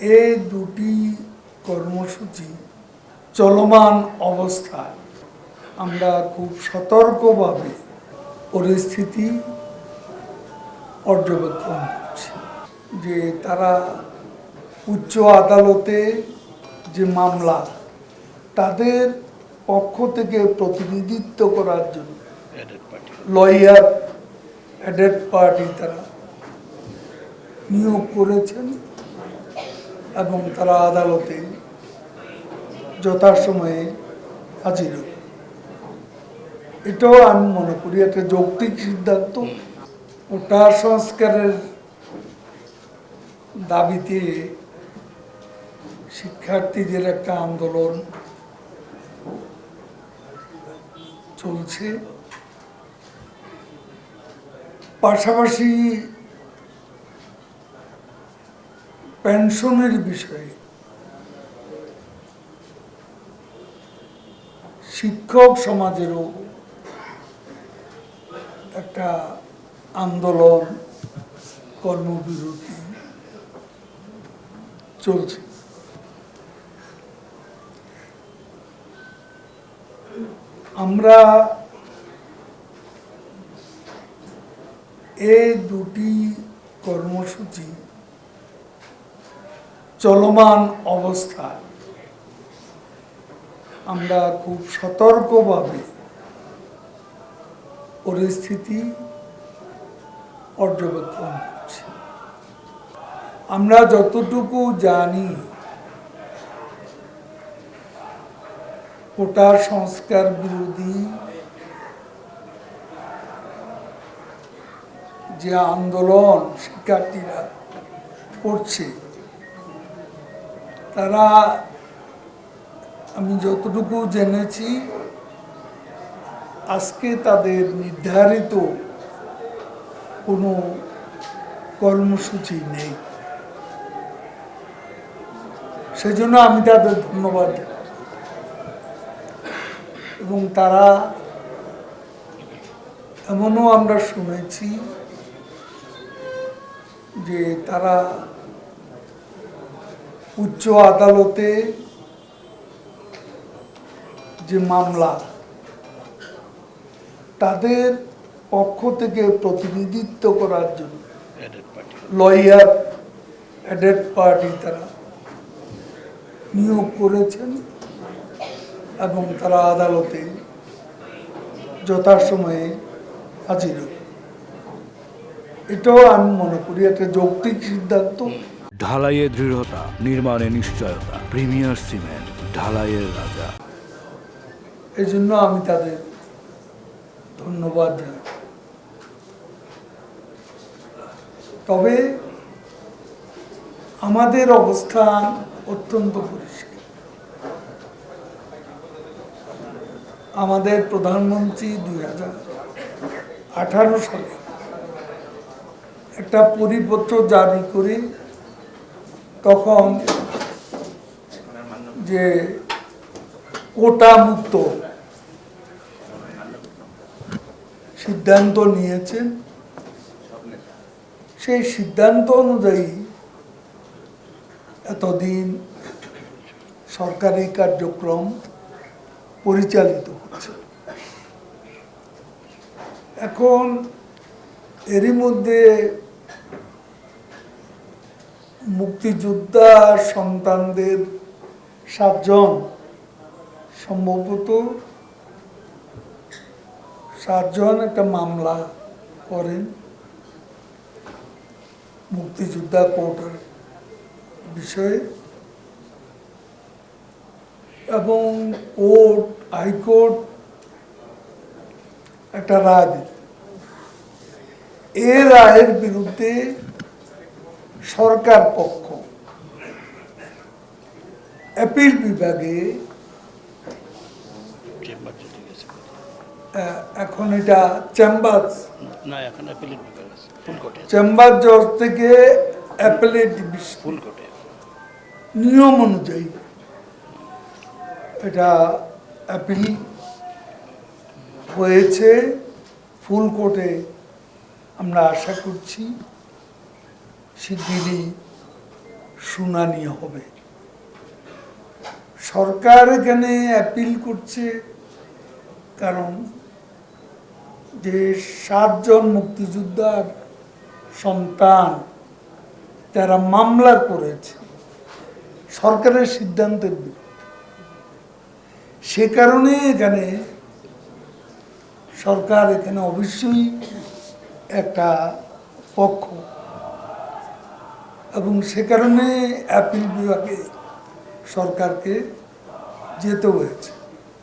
এই দুটি কর্মসূচি চলমান অবস্থায়। আমরা খুব সতর্কভাবে পরিস্থিতি পর্যবেক্ষণ করছি যে তারা উচ্চ আদালতে যে মামলা, তাদের পক্ষ থেকে প্রতিনিধিত্ব করার জন্য লয়ার, অ্যাডেড পার্টি তারা নিয়োগ করেছেন। এবং তারা আদালতে যথাসময়ে হাজির হবে এটাও আমি মনে করি একটা যৌক্তিক সিদ্ধান্ত। ওটা সংস্কারের দাবিতে শিক্ষার্থীদের একটা আন্দোলন চলছে। পাশাপাশি পেনশনের বিষয়ে। শিক্ষক সমাজেরও একটা আন্দোলন কর্মবিরতি চলছে। আমরা এই দুটি কর্মসূচি চলমান অবস্থায়। আমরা খুব সতর্কভাবে পরিস্থিতি পর্যবেক্ষণ করছি। আমরা যতটুকু জানি, কোটা সংস্কার বিরোধী যে আন্দোলন শিক্ষার্থীরা করছে তারা, আমি যতটুকু জেনেছি, আজকে তাদের নির্ধারিত কোনো কর্মসূচি নেই। সেজন্য আমি তাদের ধন্যবাদ এবং তারা, এমনও আমরা শুনেছি যে তারা উচ্চ আদালতে যে মামলা, তাদের পক্ষ থেকে প্রতিনিধিত্ব করার জন্য লয়ার, অ্যাডেড পার্টি তারা নিয়োগ করেছেন এবং তারা আদালতে যথাসময়ে হাজির এটাও আমি মনে করি, একটা যৌক্তিক সিদ্ধান্ত। ঢালাইয়ে দৃঢ়তা, নির্মাণে নিশ্চয়তা, প্রিমিয়ার সিমেন্ট, ঢালাইয়ের রাজা। এই জন্য আমি তাদের ধন্যবাদ জানাই। তবে আমাদের অবস্থান অত্যন্ত পরিষ্কার। আমাদের প্রধানমন্ত্রী দুই হাজার আঠারো সালে একটা পরিপত্র জারি করে তখন যে কোটা মুক্ত সিদ্ধান্ত নিয়েছেন, সেই সিদ্ধান্ত অনুযায়ী এতদিন সরকারি কার্যক্রম পরিচালিত হচ্ছে। এখন এরই মধ্যে মুক্তিযোদ্ধা সন্তানদের সাতজন। সম্ভবত সাতজন একটা মামলা করেন মুক্তিযোদ্ধা কোর্টের বিষয়ে। এবং কোর্ট, হাইকোর্ট একটা রায় এ রায়ের বিরুদ্ধে সরকার পক্ষ। অ্যাপিল বিভাগে এখন এটা চেম্বার না এখন চেম্বার জজ থেকে অ্যাপেলেট ফুলকোটে নিয়ম অনুযায়ী এটা অ্যাপিল হয়েছে। ফুল কোর্টে আমরা আশা করছি শিগগিরই শুনানি হবে। সরকার এখানে অ্যাপিল করছে কারণ যে সাতজন মুক্তিযোদ্ধার সন্তান যারা মামলা করেছে, সরকারের সিদ্ধান্তের বিরুদ্ধে। সে কারণে এখানে সরকার এখানে অবশ্যই একটা পক্ষ এবং সে কারণে অ্যাপিল বিভাগে সরকারকে যেতে হয়েছে।